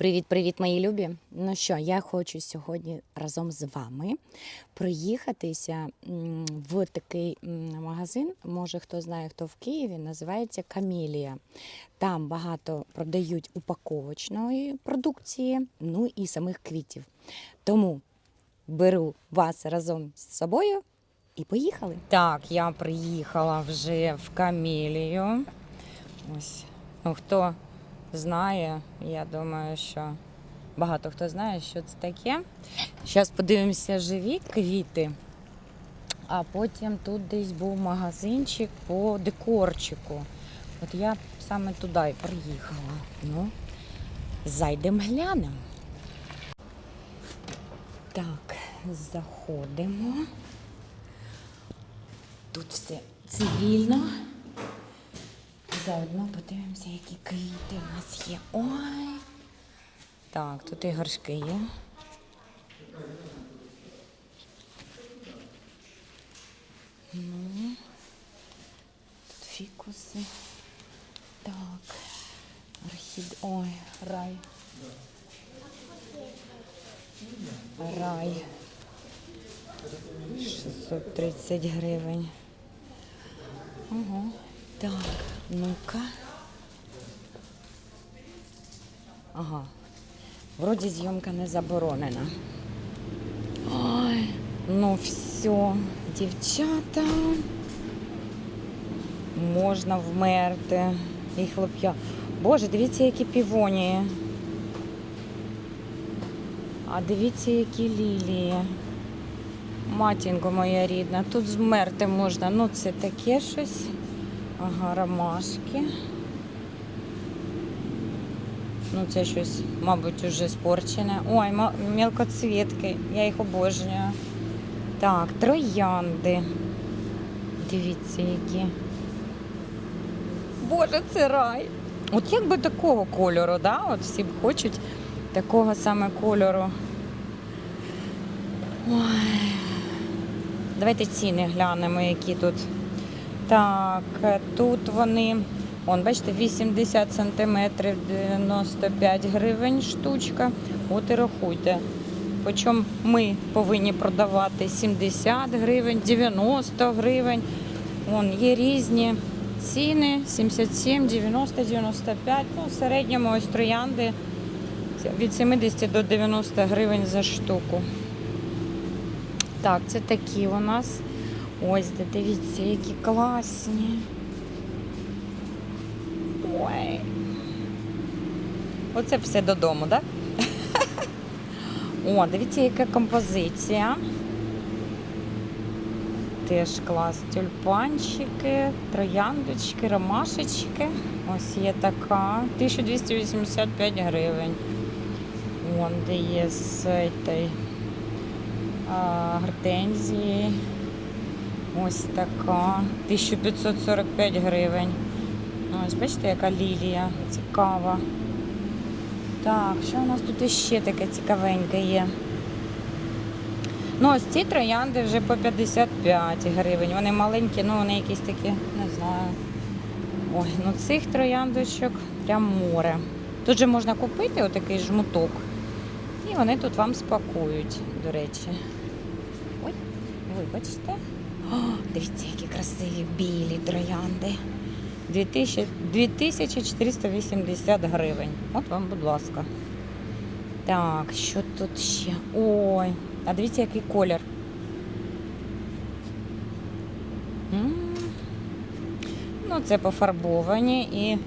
Привіт-привіт, мої любі! Ну що, я хочу сьогодні разом з вами проїхатися в такий магазин. Може, хто знає, хто в Києві, називається Камілія. Там багато продають упаковочної продукції, ну і самих квітів. Тому беру вас разом з собою і поїхали. Так, я приїхала вже в Камілію. Ось, ну хто знає, я думаю, що багато хто знає, що це таке. Зараз подивимося живі квіти. А потім тут десь був магазинчик по декорчику. От я саме туди і приїхала. Ну, зайдемо глянемо. Так, заходимо. Тут все цивільно. Заодно подивимося, які квіти у нас є. Ой. Так, тут і горшки є. Ну, тут фікуси. Так. Орхід... Ой, рай. Рай. 630 гривень. Ого. Так, ну-ка. Ага. Вроді зйомка не заборонена. Ой, ну все, дівчата. Можна вмерти. І хлоп'я. Боже, дивіться, які півонії. А дивіться, які лілії. Матінко моя рідна, тут змерти можна. Ну, це таке щось. Ага, ромашки. Ну, це щось, мабуть, уже спорчене. Ой, мелкоцвітки, я їх обожнюю. Так, троянди. Дивіться, які. Боже, це рай. От як би такого кольору, да? От всі б хочуть такого саме кольору. Ой. Давайте ціни глянемо, які тут. Так, тут вони, он, бачите, 80 сантиметрів, 95 гривень штучка. От і рахуйте. Причому ми повинні продавати 70 гривень, 90 гривень. Вон, є різні ціни, 77, 90, 95. Ну, в середньому ось троянди від 70 до 90 гривень за штуку. Так, це такі у нас. Ось, де дивіться, які класні. Ой. Оце все додому, так? О, дивіться, яка композиція. Теж клас. Тюльпанчики, трояндочки, ромашечки. Ось є така. 1285 гривень. Вон де є з гортензії. Ось така. 1545 гривень. Ось, бачите, яка лілія цікава. Так, що у нас тут іще таке цікавеньке є? Ну, ось ці троянди вже по 55 гривень. Вони маленькі, ну вони якісь такі, не знаю. Ой, ну цих трояндочок прям море. Тут же можна купити отакий жмуток. І вони тут вам спакують, до речі. Ой, вибачте. О, дивіться, які красиві білі троянди. 2480 гривень. От вам, будь ласка. Так, що тут ще? Ой, а дивіться, який колір. Ну, це пофарбовані і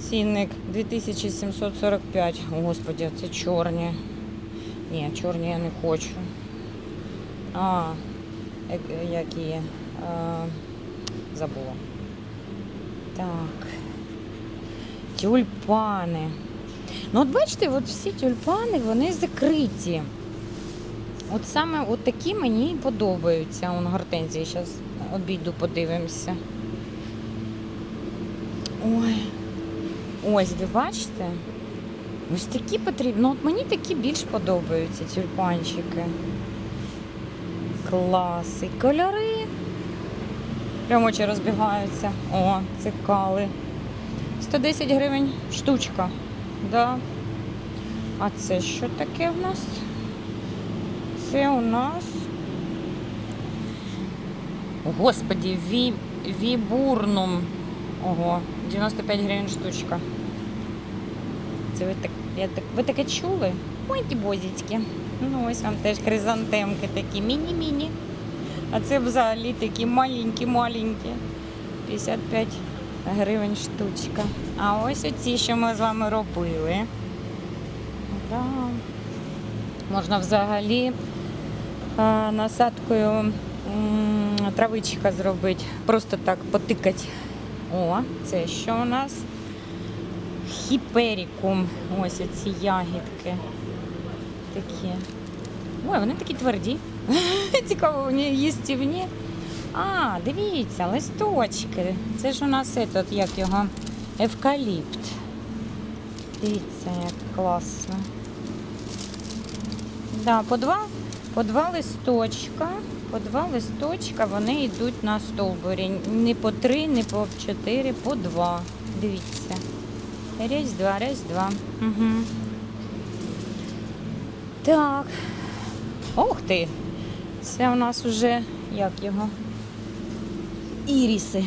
цінник 2745. Господи, це чорні. Ні, чорні я не хочу. А, як- які? А, забула. Так. Тюльпани. Ну, от бачите, от всі тюльпани, вони закриті. От саме от такі мені подобаються. Он гортензії. Зараз обійду, подивимося. Ой. Ось, ви бачите? Ось такі потрібні. Ну, от мені такі більш подобаються тюльпанчики. Клас. І кольори. Прямо очі розбігаються. О, цикали. 110 гривень штучка. Да. А це що таке в нас? Це у нас. Господі, ві... вібурнум. Ого, 95 гривень штучка. Це ви так, я так, ви таке чули? Ой, ті. Ну, ось вам теж хризантемки такі міні-міні. А це взагалі такі маленькі-маленькі. 55 гривень штучка. А ось оці, що ми з вами робили. Да. Можна взагалі е, насадкою травичка зробити. Просто так потикати. О, це що у нас? Хіперікум. Ось оці ягідки. Такі. Ой, вони такі тверді. Цікаво, вони їстівні. А, дивіться, листочки. Це ж у нас этот, як його, евкаліпт. Дивіться, як класно. Да, по два, по два листочка. По два листочка вони йдуть на стовбурі. Не по три, не по чотири, по два. Дивіться. Рейс, два, рейс, два. Угу. Так. Ух ти! Це у нас уже як його? Іріси.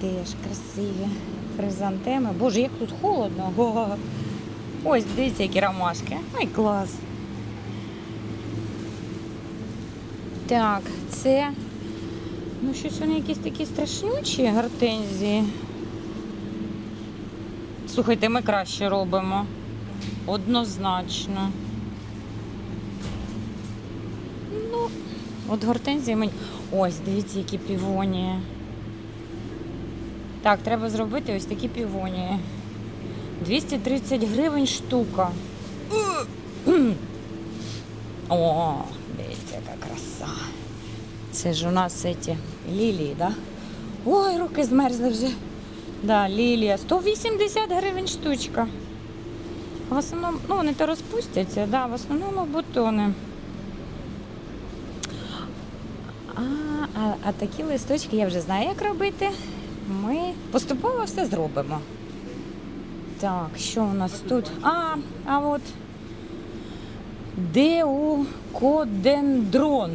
Теж красиві. Хризантеми. Боже, як тут холодно. Го. Ось, дивіться, які ромашки. Ай, клас. Так, це. Ну, щось вони якісь такі страшнючі гортензії. Слухайте, ми краще робимо. Однозначно. Ну, от гортензії мені. Ось, дивіться, які півонії. Так, треба зробити ось такі півонії. 230 гривень штука. О, дивіться, яка краса. Це ж у нас ці лілії, да? Ой, руки змерзли вже. Да, лілія. 180 гривень штучка. В основному, ну вони то розпустяться, да, в основному бутони. А, а, а такі листочки я вже знаю, як робити. Ми поступово все зробимо. Так, що у нас тут? А, а от деукодендрон.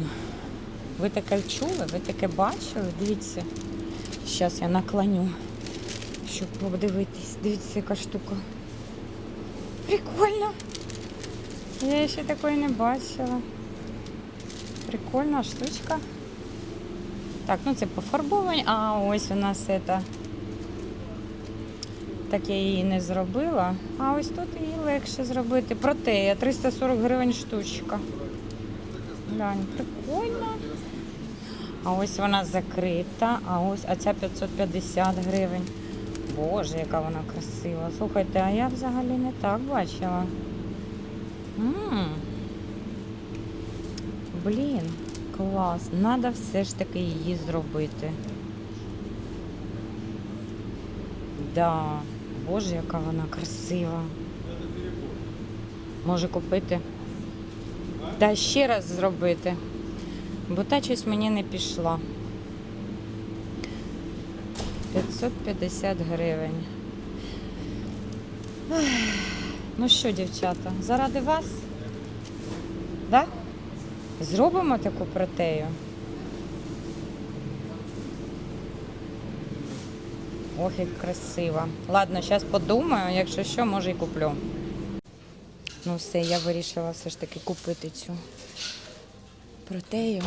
Ви таке чули? Ви таке бачили? Дивіться. Зараз я наклоню, щоб подивитись. Дивіться, яка штука. Прикольно. Я ще такої не бачила. Прикольна штучка. Так, ну це пофарбовані. А ось у нас це. Так я її не зробила. А ось тут її легше зробити. Протея 340 гривень штучка. Глянь, прикольно. А ось вона закрита, а ось а ця 550 гривень. Боже, яка вона красива. Слухайте, а я взагалі не так бачила. м Блін, клас. Надо все ж таки її зробити. Да, боже, яка вона красива. Може купити. Та ще раз зробити. Бо та щось мені не пішла. 550 гривень. Ну що, дівчата, заради вас? Зробимо таку протею. Ох, як красиво. Ладно, зараз подумаю, якщо що, може і куплю. Ну все, я вирішила все ж таки купити цю протею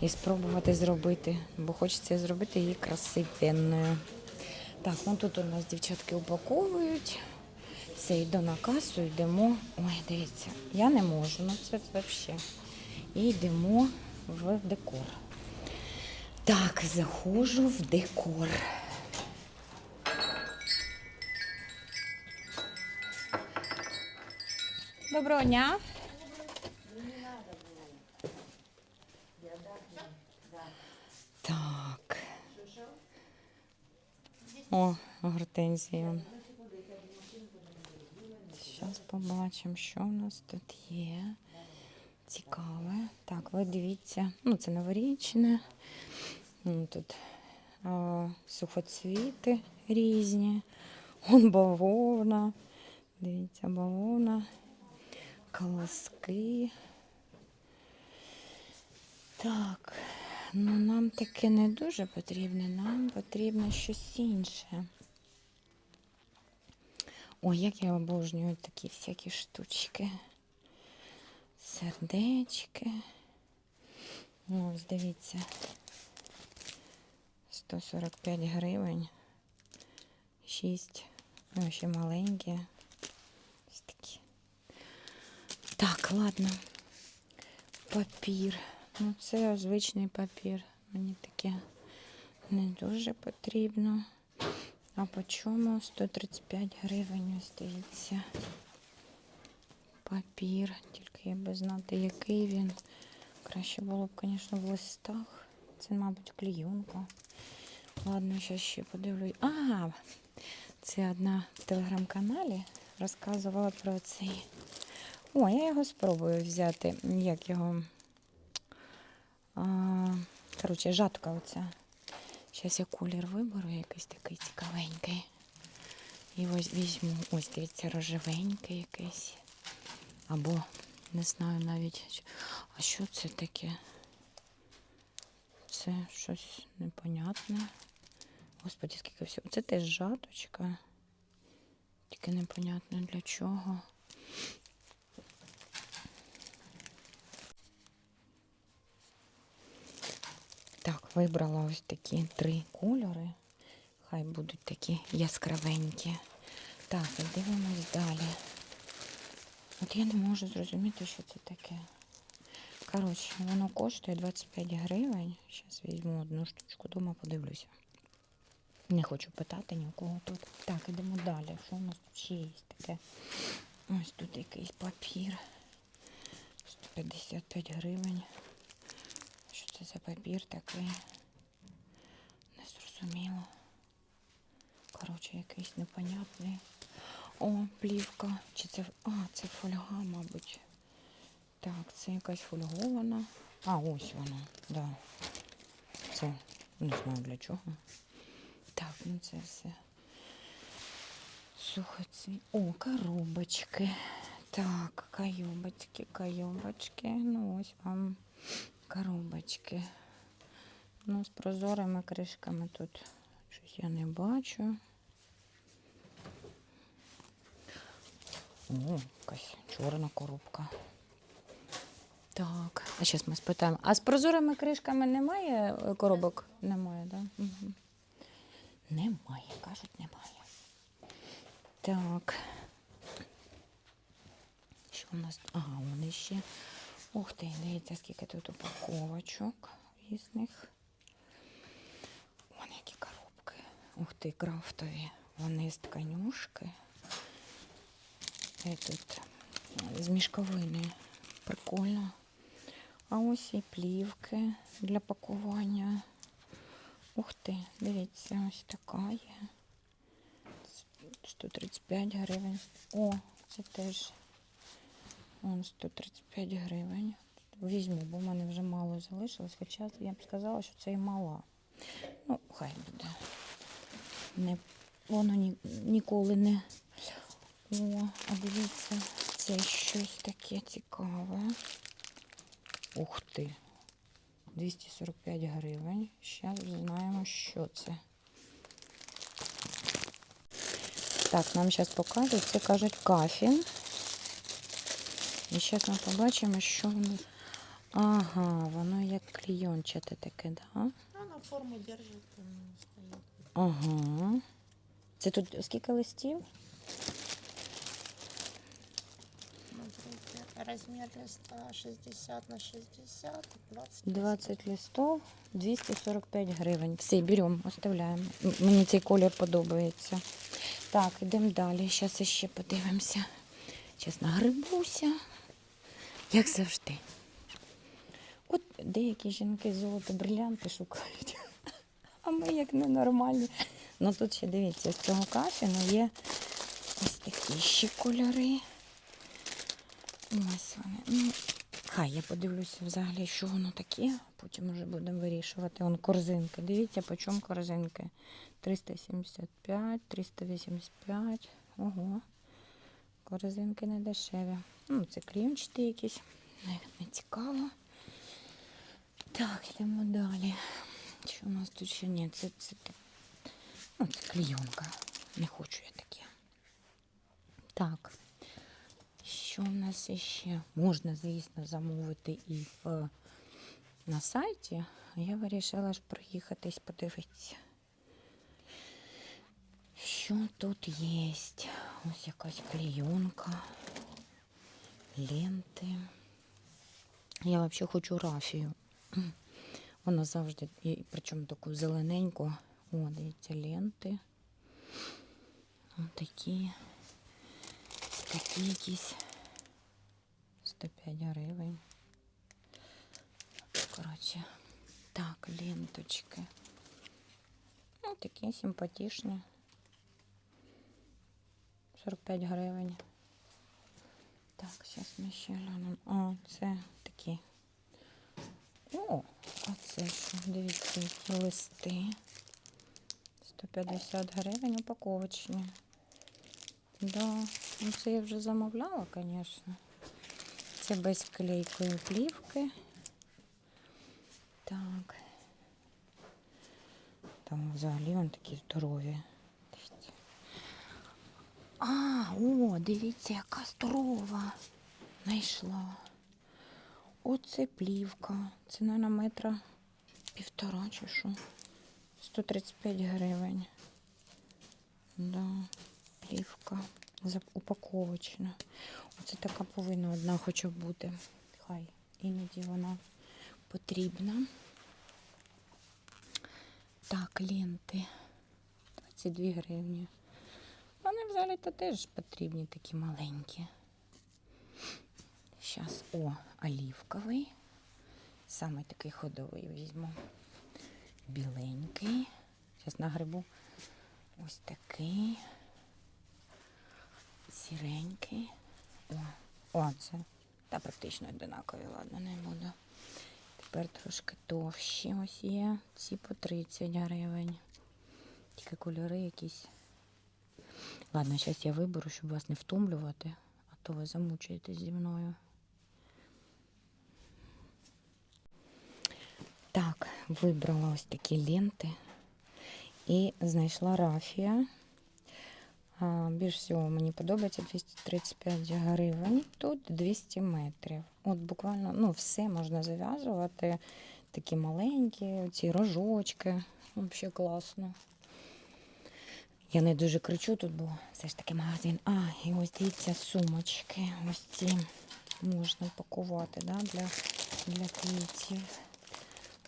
і спробувати зробити, бо хочеться зробити її красивенною. Так, ну тут у нас дівчатки упаковують. Все, йду на касу, йдемо. Ой, дивіться, я не можу, ну це взагалі. І йдемо в декор. Так, заходжу в декор. Доброго дня. Так. О, гортензія. Зараз побачимо, що у нас тут є. Цікаве. Так, ви дивіться. Ну, це новорічне. Ну, Тут а, сухоцвіти різні. Он бавовна. Дивіться, бавовна, колоски. Так, ну нам таке не дуже потрібне, нам потрібно щось інше. Ой, як я обожнюю такі всякі штучки. Сердечки. Ну, ось дивіться. 145 гривень. 6. Ну, ще маленькі. Ось такі. Так, ладно. Папір. Ну, це звичний папір. Мені таке не дуже потрібно. А по чому? 135 гривень, ось дивіться. Папір. Тільки я би знати, який він. Краще було б, звісно, в листах. Це, мабуть, клейонка. Ладно, зараз ще подивлюсь. А, це одна в телеграм-каналі розказувала про цей. О, я його спробую взяти. Як його. Коротше, жатка оця. Зараз я колір виберу, якийсь такий цікавенький. І ось візьму, ось дивіться, рожевенький якийсь. Або не знаю навіть. А що це таке? Це щось непонятне. Господи, скільки всього. Це теж жаточка. Тільки непонятно для чого. Так, вибрала ось такі три кольори. Хай будуть такі яскравенькі. Так, дивимось далі. От я не можу зрозуміти, що це таке. Коротше, воно коштує 25 гривень. Зараз візьму одну штучку, дома подивлюся. Не хочу питати ні у кого тут. Так, ідемо далі. Що у нас тут ще є таке? Ось тут якийсь папір. 155 гривень. Що це за папір такий? Не зрозуміло. Коротше, якийсь непонятний. О, плівка. Чи це. А, це фольга, мабуть. Так, це якась фольгована. А, ось вона, да. Це не знаю для чого. Так, ну це все. Сухоці. О, коробочки. Так, кайобочки, кайобочки. Ну, ось вам коробочки. Ну, з прозорими кришками тут щось я не бачу. О, якась чорна коробка. Так, а зараз ми спитаємо. А з прозорими кришками немає е, коробок? Немає, так? Да? Угу. Немає, кажуть, немає. Так. Що у нас? Ага, вони ще. Ух ти, дивіться, скільки тут упаковочок різних. Вон які коробки. Ух ти, крафтові. Вони з тканюшки. І тут з мішковини. Прикольно. А ось і плівки для пакування. Ух ти, дивіться, ось така є. 135 гривень. О, це теж Вон 135 гривень. Візьму, бо в мене вже мало залишилось, хоча я б сказала, що це і мала. Ну, хай буде. Не, воно ні, ніколи не. О, а дивіться, це щось таке цікаве. Ух ти. 245 гривень. Зараз знаємо, що це. Так, нам зараз покажуть. Це кажуть кафін. І зараз ми побачимо, що воно. Ага, воно як клейончате таке, да? Она форму держит, она стоит. Ага. Це тут скільки листів? Размер листа 60 на 60, 20. 20 листов, 245 гривень. Все, беремо, оставляємо. Мені цей колір подобається. Так, йдемо далі. Зараз ще подивимося. Зараз нагрибуся, як завжди. От деякі жінки золото брилянти шукають, а ми як ненормальні. Ну тут ще дивіться, з цього кафіну є ось такі ще кольори. Ось вони. Ну, Хай я подивлюся взагалі, що воно таке, потім вже будемо вирішувати. Вон корзинки. Дивіться, по чому корзинки. 375, 385. Ого. корзинки не дешеві. Ну, це клієнчаті якісь. Не, не цікаво. Так, йдемо далі. Що у нас тут ще ні? Це, це, ну, це клійонка. Не хочу я таке. Так. Що в нас ще? Можна, звісно, замовити і в, на сайті. Я вирішила ж проїхатись, подивитися. Що тут є? Ось якась клейонка, ленти. Я взагалі хочу рафію. Вона завжди, і причому таку зелененьку. О, дивіться, ленти. Ось такі. Такі якісь 105 гривень. Коротше, так, ленточки. Ну, такі симпатичні. 45 гривень. Так, зараз ми ще глянемо. О, це такі. О, а це що? Дивіться, які листи. 150 гривень упаковочні. Да, ну це я вже замовляла, звісно. Це без клейкої плівки. Так. Там взагалі вони такі здорові. А, о, дивіться, яка здорова. Знайшла. Оце плівка. Це, мабуть, метра півтора чи що. 135 гривень. Да, плівка. Упаковочна. Оце така повинна одна хоча б бути. Хай іноді вона потрібна. Так, ленти. 22 гривні. Вони взагалі то теж потрібні такі маленькі. Зараз, о, олівковий. Саме такий ходовий візьму. Біленький. Зараз нагребу ось такий. Сіренький. О, о, це. Та практично одинакові, ладно, не буду. Тепер трошки товщі ось є. Ці по 30 гривень. Тільки кольори якісь. Ладно, зараз я виберу, щоб вас не втомлювати, а то ви замучаєтесь зі мною. Так, вибрала ось такі ленти і знайшла рафія. Більш всього мені подобається 235 гривень. Тут 200 метрів. От буквально ну, все можна зав'язувати. Такі маленькі, ці рожочки. Взагалі класно. Я не дуже кричу тут, бо все ж таки магазин. А, і ось дивіться, сумочки. Ось ці можна пакувати да, для, для квітів.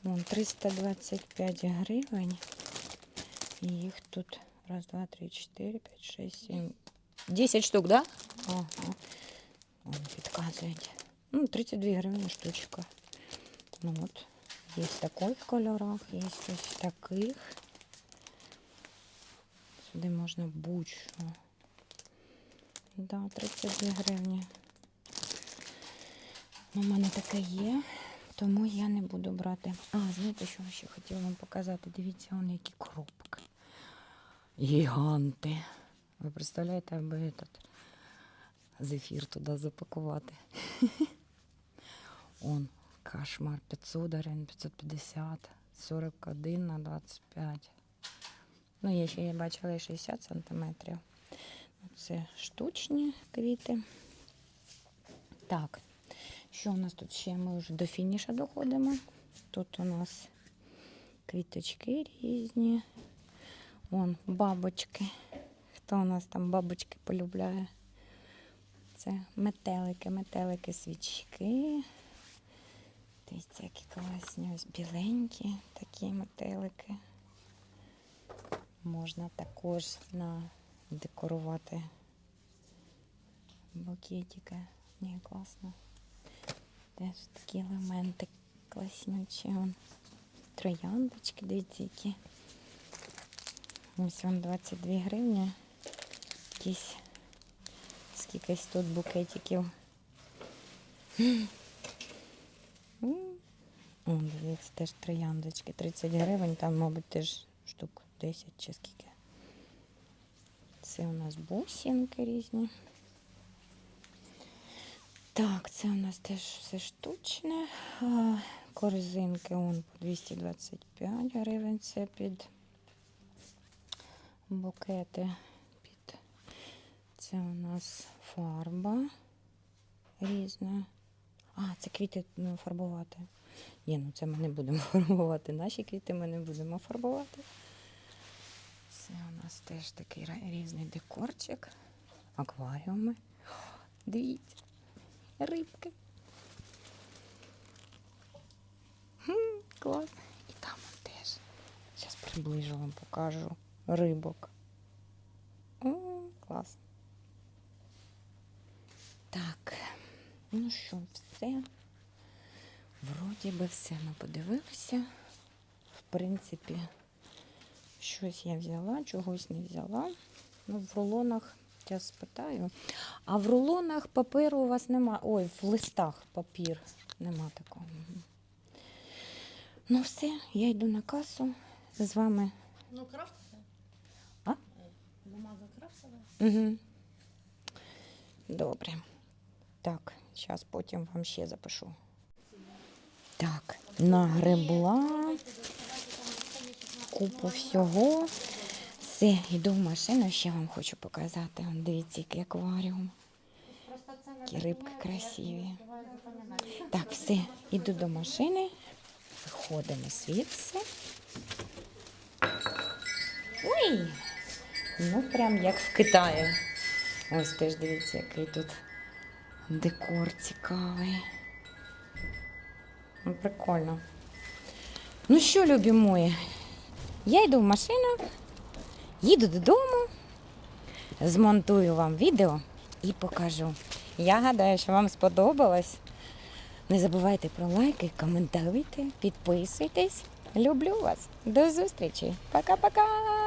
Вон 325 гривень. І їх тут раз, два, три, чотири, п'ять, шесть, сім. 10 штук, да? Ага. Вон підказують. Ну, 32 гривні штучка. Ну от. Є в таких кольорах, є ось в таких. Сюди можна будь-що. Да, 32 гривні. У мене таке є, тому я не буду брати. А, знаєте, що ще хотіла вам показати? Dивіться, вони які коробки. Гіганти. Ви представляєте, аби этот зефір туди запакувати. Он, кошмар, 500 гривень, 550, 41 на 25. Ну, є ще я бачила 60 сантиметрів. Це штучні квіти. Так, що у нас тут ще? Ми вже до фініша доходимо. Тут у нас квіточки різні. Вон бабочки. Хто у нас там бабочки полюбляє? Це метелики, метелики, свічки. Дивіться, які класні. Ось біленькі такі метелики. Можна також на декорувати букетики. Ні, класно. Теж такі елементи класнючі. Трояндочки, дивіться, які. Ось вам 22 гривні. Якісь скількись тут букетиків. О, дивіться, теж трояндочки. 30 гривень, там, мабуть, теж штук 10 чи скільки. Це у нас бусинки різні. Так, це у нас теж все штучне. Корзинки он по 225 гривень. Це під букети. Під... Це у нас фарба різна. А, це квіти ну, фарбувати. Ні, ну це ми не будемо фарбувати. Наші квіти ми не будемо фарбувати. Це у нас теж такий різний декорчик. Акваріуми. Дивіться, рибки. Хм, клас. І там теж. Зараз приближу вам покажу рибок. О, клас. Так, ну що, все. Вроді би все ми подивилися. В принципі, щось я взяла, чогось не взяла. Ну, в рулонах я спитаю. А в рулонах паперу у вас нема. Ой, в листах папір. Нема такого. Ну, все, я йду на касу з вами. Ну, крафтове. Бумага крафтовая. Угу. Добре. Так, зараз потім вам ще запишу. Так, нагребла купу всього. Все, йду в машину, ще вам хочу показати. Дивіться, який акваріум. Які рибки красиві. Так, все, іду до машини. Виходимо звідси. Ой! Ну, прям як в Китаї. Ось теж дивіться, який тут декор цікавий. Ну, прикольно. Ну що, любі мої, я йду в машину, їду додому, змонтую вам відео і покажу. Я гадаю, що вам сподобалось. Не забувайте про лайки, коментуйте, підписуйтесь. Люблю вас. До зустрічі. Пока-пока.